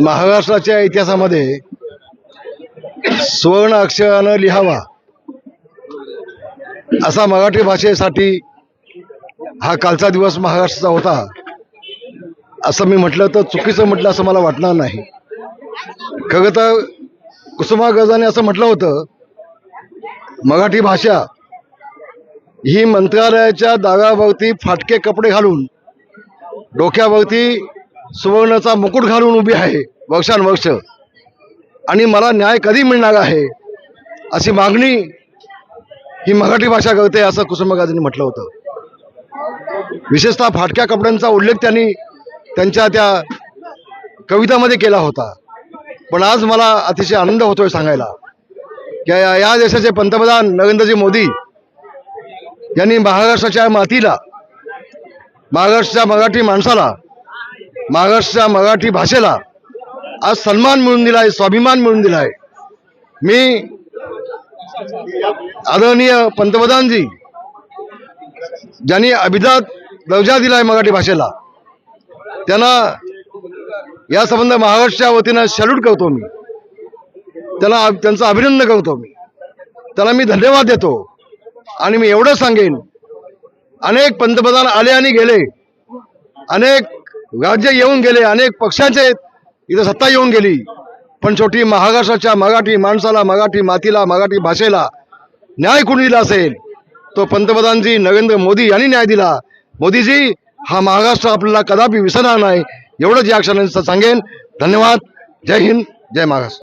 महाराष्ट्राच्या इतिहासामध्ये सुवर्ण अक्षरानं लिहावा असा मराठी भाषेसाठी हा कालचा दिवस महाराष्ट्राचा होता असं मी म्हटलं तर चुकीचं म्हटलं असं मला वाटणार नाही. खरं तर कुसुमाग्रजाने असं म्हटलं होतं मराठी भाषा ही मंत्रालयाच्या दारावरती फाटके कपडे घालून डोक्यावरती सुवर्णाचा मुकुट घालून उभी आहे. वर्षानुवर्ष आणि मला न्याय कधी मिळणार आहे? अशी मागणी ही मराठी भाषा करते असं कुसुमाग्रजांनी म्हटलं होतं. विशेषतः फाटक्या कपड्यांचा उल्लेख त्यांनी त्यांच्या त्या कवितामध्ये केला होता. पण आज मला अतिशय आनंद होतोय सांगायला. की या या देशाचे पंतप्रधान नरेंद्रजी मोदी यांनी महाराष्ट्राच्या मातीला महाराष्ट्राच्या मराठी माणसाला महाराष्ट्राच्या मराठी भाषेला आज सन्मान मिळून दिला आहे स्वाभिमान मिळून दिला आहे मी आदरणीय पंतप्रधानजी ज्यांनी अभिजात दर्जा आहे मराठी भाषेला त्यांना या संबंध महाराष्ट्राच्या वतीनं सॅल्यूट करतो मी. त्याला त्यांचं अभिनंदन करतो मी. त्याला मी धन्यवाद देतो. आणि मी एवढं सांगेन अनेक पंतप्रधान आले आणि गेले अनेक राज्य येऊन गेले अनेक पक्षांचे इथं सत्ता येऊन गेली. पण शेवटी महाराष्ट्राच्या मराठी माणसाला मराठी मातीला मराठी भाषेला न्याय कोणी दिला असेल? तो पंतप्रधानजी नरेंद्र मोदी यांनी न्याय दिला. मोदीजी हा महाराष्ट्र आपल्याला कदापि विसरणार नाही. एवढंच या क्षणांचं सांगेन. धन्यवाद. जय हिंद. जय महाराष्ट्र.